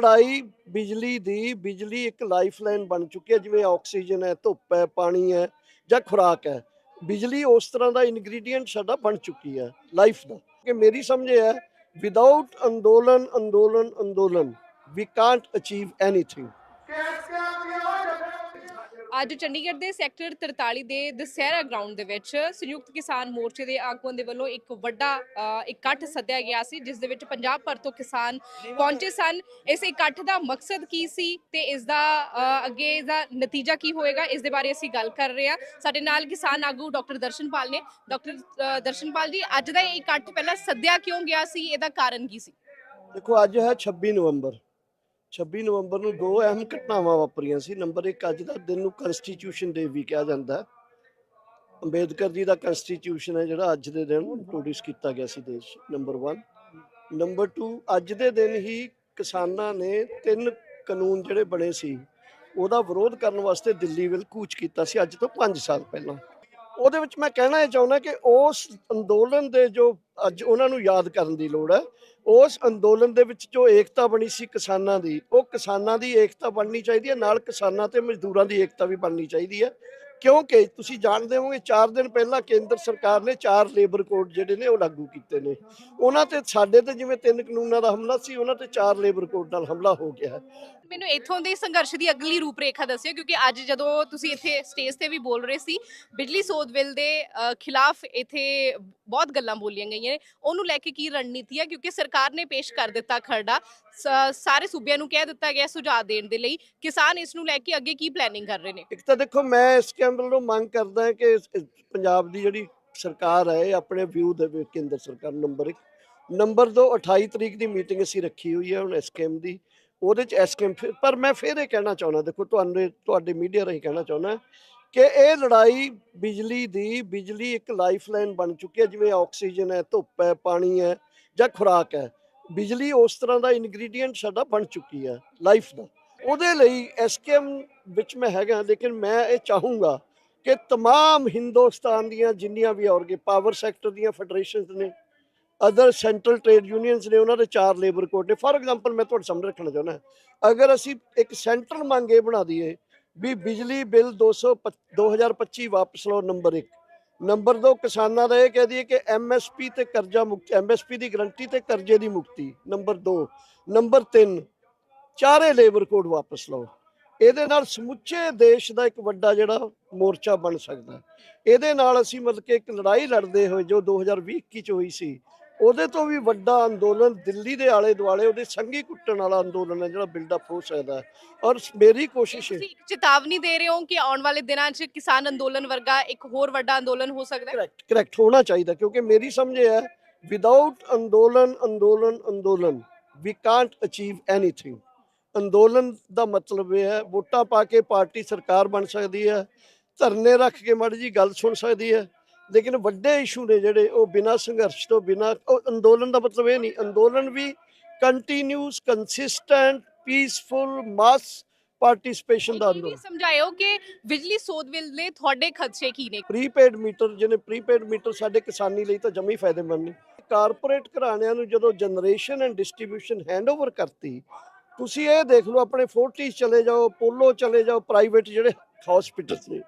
ਲੜਾਈ ਬਿਜਲੀ ਦੀ, ਬਿਜਲੀ ਇੱਕ ਲਾਈਫਲਾਈਨ ਬਣ ਚੁੱਕੀ ਹੈ, ਜਿਵੇਂ ਆਕਸੀਜਨ ਹੈ, ਧੁੱਪ ਹੈ, ਪਾਣੀ ਹੈ ਜਾਂ ਖੁਰਾਕ ਹੈ। ਬਿਜਲੀ ਉਸ ਤਰ੍ਹਾਂ ਦਾ ਇਨਗਰੀਡੀਐਂਟ ਸਾਡਾ ਬਣ ਚੁੱਕੀ ਹੈ ਲਾਈਫ ਦਾ। ਕਿ ਮੇਰੀ ਸਮਝ ਹੈ ਵਿਦਆਊਟ ਅੰਦੋਲਨ ਅੰਦੋਲਨ ਅੰਦੋਲਨ ਵੀ ਕਾਂਟ ਅਚੀਵ ਐਨੀਥਿੰਗ ਅੱਜ ਚੰਡੀਗੜ੍ਹ ਦੇ ਸੈਕਟਰ 43 ਦੇ ਦਸਹਿਰਾ ਗਰਾਊਂਡ ਦੇ ਵਿੱਚ ਸੰਯੁਕਤ ਕਿਸਾਨ ਮੋਰਚੇ ਦੇ ਆਗੂਆਂ ਦੇ ਵੱਲੋਂ ਇੱਕ ਵੱਡਾ ਇਕੱਠ ਸੱਦਿਆ ਗਿਆ ਸੀ, ਜਿਸ ਦੇ ਵਿੱਚ ਪੰਜਾਬ ਭਰ ਤੋਂ ਕਿਸਾਨ ਪਹੁੰਚੇ ਸਨ। ਇਸ ਇਕੱਠ ਦਾ ਮਕਸਦ ਕੀ ਸੀ ਤੇ ਇਸ ਦਾ ਅੱਗੇ ਇਸ ਦਾ ਨਤੀਜਾ ਕੀ ਹੋਏਗਾ, ਇਸ ਦੇ ਬਾਰੇ ਅਸੀਂ ਗੱਲ ਕਰ ਰਹੇ ਹਾਂ। ਸਾਡੇ ਨਾਲ ਕਿਸਾਨ ਆਗੂ ਡਾਕਟਰ ਦਰਸ਼ਨਪਾਲ ਨੇ। ਡਾਕਟਰ ਦਰਸ਼ਨਪਾਲ ਜੀ, ਅੱਜ ਦਾ ਇਹ ਇਕੱਠ ਪਹਿਲਾਂ ਸੱਦਿਆ ਕਿਉਂ ਗਿਆ ਸੀ? ਇਹਦਾ ਕਾਰਨ ਕੀ ਸੀ? ਦੇਖੋ, ਅੱਜ ਹੈ 26 ਨਵੰਬਰ। 26 ਨਵੰਬਰ ਨੂੰ ਦੋ ਅਹਿਮ ਘਟਨਾਵਾਂ ਵਾਪਰੀਆਂ ਸੀ। ਨੰਬਰ 1 ਅੱਜ ਦਾ ਦਿਨ ਨੂੰ ਕਨਸਟੀਟਿਊਸ਼ਨ ਡੇ ਵੀ ਕਿਹਾ ਜਾਂਦਾ ਅੰਬੇਦਕਰ ਜੀ ਦਾ ਕਨਸਟੀਟਿਊਸ਼ਨ ਹੈ, ਜਿਹੜਾ ਅੱਜ ਦੇ ਦਿਨ ਇੰਟਰੋਡਿਊਸ ਕੀਤਾ ਗਿਆ ਸੀ ਦੇਸ਼। ਨੰਬਰ 1 ਨੰਬਰ 2 ਅੱਜ ਦੇ ਦਿਨ ਹੀ ਕਿਸਾਨਾਂ ਨੇ ਤਿੰਨ ਕਾਨੂੰਨ ਜਿਹੜੇ ਬਣੇ ਸੀ, ਉਹਦਾ ਵਿਰੋਧ ਕਰਨ ਵਾਸਤੇ ਦਿੱਲੀ ਵੱਲ ਕੂਚ ਕੀਤਾ ਸੀ, ਅੱਜ ਤੋਂ 5 ਸਾਲ ਪਹਿਲਾਂ। ਉਹਦੇ ਵਿੱਚ ਮੈਂ ਕਹਿਣਾ ਇਹ ਚਾਹੁੰਦਾ ਕਿ ਉਸ ਅੰਦੋਲਨ ਦੇ ਜੋ ਅੱਜ ਉਹਨਾਂ ਨੂੰ ਯਾਦ ਕਰਨ ਦੀ ਲੋੜ ਹੈ। ਉਸ ਅੰਦੋਲਨ ਦੇ ਵਿੱਚ ਜੋ ਏਕਤਾ ਬਣੀ ਸੀ ਕਿਸਾਨਾਂ ਦੀ, ਉਹ ਕਿਸਾਨਾਂ ਦੀ ਏਕਤਾ ਬਣਨੀ ਚਾਹੀਦੀ ਹੈ, ਨਾਲ ਕਿਸਾਨਾਂ ਤੇ ਮਜ਼ਦੂਰਾਂ ਦੀ ਏਕਤਾ ਵੀ ਬਣਨੀ ਚਾਹੀਦੀ ਹੈ। ਕਿਉਂਕਿ ਤੁਸੀਂ ਜਾਣਦੇ ਹੋਵੋਗੇ 4 ਦਿਨ ਪਹਿਲਾਂ ਕੇਂਦਰ ਸਰਕਾਰ ਨੇ ਚਾਰ ਲੇਬਰ ਕੋਡ ਜਿਹੜੇ ਨੇ, ਉਹ ਲਾਗੂ ਕੀਤੇ ਨੇ। ਉਹਨਾਂ ਤੇ, ਸਾਡੇ ਤੇ ਜਿਵੇਂ ਤਿੰਨ ਕਾਨੂੰਨਾਂ ਦਾ ਹਮਲਾ ਸੀ, ਉਹਨਾਂ ਤੇ ਚਾਰ ਲੇਬਰ ਕੋਡ ਨਾਲ ਹਮਲਾ ਹੋ ਗਿਆ ਮੈਨੂੰ ਇੱਥੋਂ ਦੇ ਸੰਘਰਸ਼ ਦੀ ਅਗਲੀ ਰੂਪਰੇਖਾ ਦੱਸਿਓ, ਕਿਉਂਕਿ ਅੱਜ ਜਦੋਂ ਤੁਸੀਂ ਇੱਥੇ ਸਟੇਜ ਤੇ ਵੀ ਬੋਲ ਰਹੇ ਸੀ, ਬਿਜਲੀ ਸੋਧ ਬਿੱਲ ਦੇ ਖਿਲਾਫ ਇੱਥੇ ਬਹੁਤ ਗੱਲਾਂ ਬੋਲੀਆਂ ਗਈਆਂ ਨੇ ਉਹਨੂੰ ਲੈ ਕੇ ਕੀ ਰਣਨੀਤੀ ਹੈ? ਕਿਉਂਕਿ ਸਰਕਾਰ ਨੇ ਪੇਸ਼ ਕਰ ਦਿੱਤਾ ਖਰੜਾ। ਸਾਰੇ ਸੂਬਿਆਂ ਨੂੰ ਕਹਿ ਦਿੱਤਾ ਗਿਆ ਸੁਝਾਅ ਦੇਣ ਦੇ ਲਈ। ਕਿਸਾਨ ਇਸ ਨੂੰ ਲੈ ਕੇ ਅੱਗੇ ਕੀ ਪਲੈਨਿੰਗ ਕਰ ਰਹੇ ਨੇ? ਇੱਕ ਤਾਂ ਦੇਖੋ, ਮੈਂ ਇਸ ਕੈਂਪ ਵੱਲੋਂ ਮੰਗ ਕਰਦਾ ਕਿ ਪੰਜਾਬ ਦੀ ਜਿਹੜੀ ਸਰਕਾਰ ਹੈ ਆਪਣੇ ਵਿਊ ਦੇਵੇ ਕੇਂਦਰ ਸਰਕਾਰ ਨੰਬਰ 1 ਨੰਬਰ 2 28 ਤਰੀਕ ਦੀ ਮੀਟਿੰਗ ਅਸੀਂ ਰੱਖੀ ਹੋਈ ਹੈ ਹੁਣ ਐਸਕੇਐਮ ਦੀ। ਉਹਦੇ ਚ ਐਸਕੇਐਮ ਪਰ ਮੈਂ ਫਿਰ ਇਹ ਕਹਿਣਾ ਚਾਹੁੰਦਾ, ਦੇਖੋ, ਤੁਹਾਨੂੰ ਤੁਹਾਡੇ ਮੀਡੀਆ ਰਾਹੀਂ ਕਹਿਣਾ ਚਾਹੁੰਦਾ ਕਿ ਇਹ ਲੜਾਈ ਬਿਜਲੀ ਦੀ ਬਿਜਲੀ ਇੱਕ ਲਾਈਫਲਾਈਨ ਬਣ ਚੁੱਕੀ ਹੈ ਜਿਵੇਂ ਆਕਸੀਜਨ ਹੈ ਧੁੱਪ ਹੈ ਪਾਣੀ ਹੈ ਜਾਂ ਖੁਰਾਕ ਹੈ ਬਿਜਲੀ ਉਸ ਤਰ੍ਹਾਂ ਦਾ ਇਨਗਰੀਡੀਐਂਟ ਸਾਡਾ ਬਣ ਚੁੱਕੀ ਹੈ ਲਾਈਫ ਦਾ ਉਹਦੇ ਲਈ ਐਸਕੇਐਮ ਵਿੱਚ ਮੈਂ ਹੈਗਾ ਲੇਕਿਨ ਮੈਂ ਇਹ ਚਾਹੂੰਗਾ ਕਿ तमाम ਹਿੰਦੁਸਤਾਨ ਦੀਆਂ ਜਿੰਨੀਆਂ ਵੀ ਔਰਗੇ ਪਾਵਰ ਸੈਕਟਰ ਦੀਆਂ ਫੈਡਰੇਸ਼ਨਸ ਨੇ ਅਦਰ ਸੈਂਟਰਲ ਟ੍ਰੇਡ ਯੂਨੀਅਨਸ ਨੇ ਉਹਨਾਂ ਦੇ ਚਾਰ ਲੇਬਰ ਕੋਡ ਨੇ ਫਾਰ ਐਗਜ਼ਾਮਪਲ ਮੈਂ ਤੁਹਾਡੇ ਸਾਹਮਣੇ ਰੱਖਣਾ ਚਾਹੁੰਦਾ ਅਗਰ ਅਸੀਂ ਇੱਕ ਸੈਂਟਰਲ ਮੰਗ ਇਹ ਬਣਾ ਦਈਏ ਵੀ ਬਿਜਲੀ ਬਿੱਲ 200 2025 ਵਾਪਸ ਲਓ, ਨੰਬਰ 1 ਨੰਬਰ 2 ਕਿਸਾਨਾਂ ਦਾ ਇਹ ਕਹਿ ਦਈਏ ਕਿ ਐਮਐਸਪੀ ਤੇ ਕਰਜ਼ਾ ਮੁਕਤੀ ਐਮਐਸਪੀ ਦੀ ਗਰੰਟੀ ਤੇ ਕਰਜ਼ੇ ਦੀ ਮੁਕਤੀ। ਨੰਬਰ 2 ਨੰਬਰ 3 ਚਾਰੇ ਲੇਬਰ ਕੋਡ ਵਾਪਸ ਲਓ। ਇਹਦੇ ਨਾਲ ਸਮੁੱਚੇ ਦੇਸ਼ ਦਾ ਇੱਕ ਵੱਡਾ ਜਿਹੜਾ ਮੋਰਚਾ ਬਣ ਸਕਦਾ। ਇਹਦੇ ਨਾਲ ਅਸੀਂ ਮਤਲਬ ਕਿ ਇੱਕ ਲੜਾਈ ਲੜਦੇ ਹੋਏ ਜੋ 2020 ਚ ਹੋਈ ਸੀ ਉਹਦੇ ਤੋਂ ਵੀ ਵੱਡਾ ਅੰਦੋਲਨ ਦਿੱਲੀ ਦੇ ਆਲੇ ਦੁਆਲੇ ਉਹਦੇ ਸੰਗੀ ਕੁੱਟਣ ਵਾਲਾ ਅੰਦੋਲਨ ਹੈ ਜਿਹੜਾ ਬਿਲਡਅਪ ਹੋ ਸਕਦਾ ਹੈ। ਔਰ ਮੇਰੀ ਕੋਸ਼ਿਸ਼ ਹੈ ਤੁਸੀਂ ਇੱਕ ਚੇਤਾਵਨੀ ਦੇ ਰਹੇ ਹੋ ਕਿ ਆਉਣ ਵਾਲੇ ਦਿਨਾਂ 'ਚ ਕਿਸਾਨ ਅੰਦੋਲਨ ਵਰਗਾ ਇੱਕ ਹੋਰ ਵੱਡਾ ਅੰਦੋਲਨ ਹੋ ਸਕਦਾ ਹੈ? ਕਰੈਕਟ ਕਰੈਕਟ ਹੋਣਾ ਚਾਹੀਦਾ ਕਿਉਂਕਿ ਮੇਰੀ ਸਮਝ ਇਹ ਹੈ ਵਿਦਆਊਟ ਅੰਦੋਲਨ ਅੰਦੋਲਨ ਅੰਦੋਲਨ ਵੀ ਕਾਂਟ ਅਚੀਵ ਐਨੀਥਿੰਗ ਅੰਦੋਲਨ ਦਾ ਮਤਲਬ ਇਹ ਹੈ ਵੋਟਾਂ ਪਾ ਕੇ ਪਾਰਟੀ ਸਰਕਾਰ ਬਣ ਸਕਦੀ ਹੈ ਧਰਨੇ ਰੱਖ ਕੇ ਮਾੜੀ ਜੀ ਗੱਲ ਸੁਣ ਸਕਦੀ ਹੈ ਲੇਕਿਨ ਵੱਡੇ ਇਸ਼ੂ ਨੇ ਜਿਹੜੇ ਉਹ ਬਿਨਾਂ ਸੰਘਰਸ਼ ਤੋਂ ਬਿਨਾਂ ਅੰਦੋਲਨ ਦਾ ਮਤਲਬ ਇਹ ਨਹੀਂ ਅੰਦੋਲਨ ਵੀ continuous consistent peaceful mass participation ਦਾ ਅੰਦੋਲਨ। ਸਮਝਾਇਓ ਕਿ ਬਿਜਲੀ ਸੋਧ ਬਿੱਲ ਦੇ ਤੁਹਾਡੇ ਖਦਸ਼ੇ ਕੀ ਨੇ? ਪ੍ਰੀਪੇਡ ਮੀਟਰ ਜਿਹਨੇ ਪ੍ਰੀਪੇਡ ਮੀਟਰ ਸਾਡੇ ਕਿਸਾਨੀ ਲਈ ਤਾਂ ਜਮੀ ਫਾਇਦੇਮੰਦ ਨੇ ਕਾਰਪੋਰੇਟ ਘਰਾਣਿਆਂ ਨੂੰ ਜਦੋਂ ਜਨਰੇਸ਼ਨ ਐਂਡ ਡਿਸਟ੍ਰੀਬਿਊਸ਼ਨ ਹੈਂਡਓਵਰ ਕਰਤੀ ਤੁਸੀਂ ਇਹ ਦੇਖ ਲਓ ਆਪਣੇ ਫੋਰਟੀਜ਼ ਚਲੇ ਜਾਓ ਪੋਲੋ ਚਲੇ ਜਾਓ ਪ੍ਰਾਈਵੇਟ ਜਿਹੜੇ ਹਸਪੀਟਲਸ ਨੇ।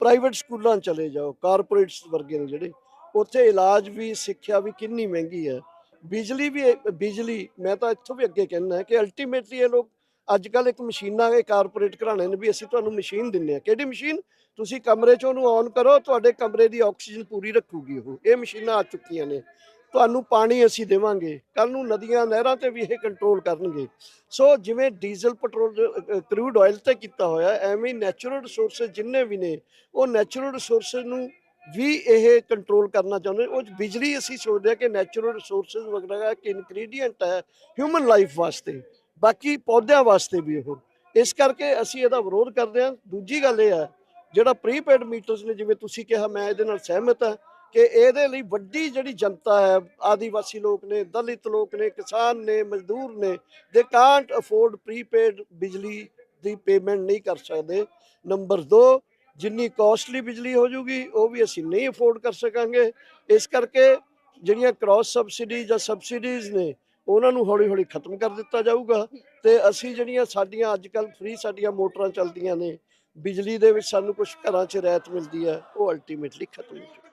ਪ੍ਰਾਈਵੇਟ ਸਕੂਲਾਂ ਚਲੇ ਜਾਓ, ਕਾਰਪੋਰੇਟਸ ਵਰਗੇ ਨੇ ਜਿਹੜੇ, ਉੱਥੇ ਇਲਾਜ ਵੀ, ਸਿੱਖਿਆ ਵੀ ਕਿੰਨੀ ਮਹਿੰਗੀ ਹੈ। ਬਿਜਲੀ ਵੀ, ਬਿਜਲੀ, ਮੈਂ ਤਾਂ ਇੱਥੋਂ ਵੀ ਅੱਗੇ ਕਹਿਣਾ ਕਿ ਅਲਟੀਮੇਟਲੀ ਇਹ ਲੋਕ ਅੱਜ ਕੱਲ ਇੱਕ ਮਸ਼ੀਨਾਂ ਦੇ ਕਾਰਪੋਰੇਟ ਘਰਾਣੇ ਨੇ ਵੀ ਅਸੀਂ ਤੁਹਾਨੂੰ ਮਸ਼ੀਨ ਦਿੰਨੇ ਆ ਕਿਹੜੀ ਮਸ਼ੀਨ? ਤੁਸੀਂ ਕਮਰੇ 'ਚ ਉਹਨੂੰ ਔਨ ਕਰੋ, ਤੁਹਾਡੇ ਕਮਰੇ ਦੀ ਆਕਸੀਜਨ ਪੂਰੀ ਰੱਖੂਗੀ ਉਹ। ਇਹ ਮਸ਼ੀਨਾਂ ਆ ਚੁੱਕੀਆਂ ਨੇ। ਤੁਹਾਨੂੰ ਪਾਣੀ ਅਸੀਂ ਦੇਵਾਂਗੇ। ਕੱਲ ਨੂੰ ਨਦੀਆਂ, ਨਹਿਰਾਂ ਤੇ ਵੀ ਇਹ ਕੰਟਰੋਲ ਕਰਨਗੇ। ਸੋ ਜਿਵੇਂ ਡੀਜ਼ਲ ਪੈਟਰੋਲ ਕਰੂਡ ਆਇਲ ਤੇ ਕੀਤਾ ਹੋਇਆ, ਐਵੇਂ ਨੈਚੁਰਲ ਰਿਸੋਰਸਸ ਜਿੰਨੇ ਵੀ ਨੇ, ਉਹ ਨੈਚੁਰਲ ਰਿਸੋਰਸਸ ਨੂੰ ਵੀ ਇਹ ਕੰਟਰੋਲ ਕਰਨਾ ਚਾਹੁੰਦੇ ਉਹ ਬਿਜਲੀ ਅਸੀਂ ਸੋਚਦੇ ਹਾਂ ਕਿ ਨੈਚੁਰਲ ਰਿਸੋਰਸਸ ਵਗੈਰਾ ਇੱਕ ਇਨਗਰੀਡੀਐਂਟ ਹੈ ਹਿਊਮਨ ਲਾਈਫ ਵਾਸਤੇ, ਬਾਕੀ ਪੌਦਿਆਂ ਵਾਸਤੇ ਵੀ ਉਹ। ਇਸ ਕਰਕੇ ਅਸੀਂ ਇਹਦਾ ਵਿਰੋਧ ਕਰਦੇ ਹਾਂ। ਦੂਜੀ ਗੱਲ ਇਹ ਹੈ, ਜਿਹੜਾ ਪ੍ਰੀਪੇਡ ਮੀਟਰਸ ਨੇ, ਜਿਵੇਂ ਤੁਸੀਂ ਕਿਹਾ, ਮੈਂ ਇਹਦੇ ਨਾਲ ਸਹਿਮਤ ਹਾਂ। ਕਿ ਇਹਦੇ ਲਈ ਵੱਡੀ ਜਿਹੜੀ ਜਨਤਾ ਹੈ, ਆਦੀਵਾਸੀ ਲੋਕ ਨੇ, ਦਲਿਤ ਲੋਕ ਨੇ, ਕਿਸਾਨ ਨੇ, ਮਜ਼ਦੂਰ ਨੇ, ਦੇ ਕਾਂਟ ਅਫੋਰਡ ਪ੍ਰੀਪੇਡ ਬਿਜਲੀ ਦੀ ਪੇਮੈਂਟ ਨਹੀਂ ਕਰ ਸਕਦੇ। ਨੰਬਰ 2 ਜਿੰਨੀ ਕਾਸਟਲੀ ਬਿਜਲੀ ਹੋ ਜੂਗੀ, ਉਹ ਵੀ ਅਸੀਂ ਨਹੀਂ ਅਫੋਰਡ ਕਰ ਸਕਾਂਗੇ। ਇਸ ਕਰਕੇ ਜਿਹੜੀਆਂ ਕ੍ਰਾਸ ਸਬਸਿਡੀ ਜਾਂ ਸਬਸਿਡੀਜ਼ ਨੇ, ਉਹਨਾਂ ਨੂੰ ਹੌਲੀ ਹੌਲੀ ਖਤਮ ਕਰ ਦਿੱਤਾ ਜਾਊਗਾ ਤੇ ਅਸੀਂ ਜਿਹੜੀਆਂ ਸਾਡੀਆਂ ਅੱਜ ਕੱਲ ਫ੍ਰੀ ਸਾਡੀਆਂ ਮੋਟਰਾਂ ਚੱਲਦੀਆਂ ਨੇ, ਬਿਜਲੀ ਦੇ ਵਿੱਚ ਸਾਨੂੰ ਕੁਝ ਘਰਾਂ 'ਚ ਰਹਿਤ ਮਿਲਦੀ ਹੈ, ਉਹ ਅਲਟੀਮੇਟਲੀ ਖਤਮ ਹੋ ਜਾਊਗੀ।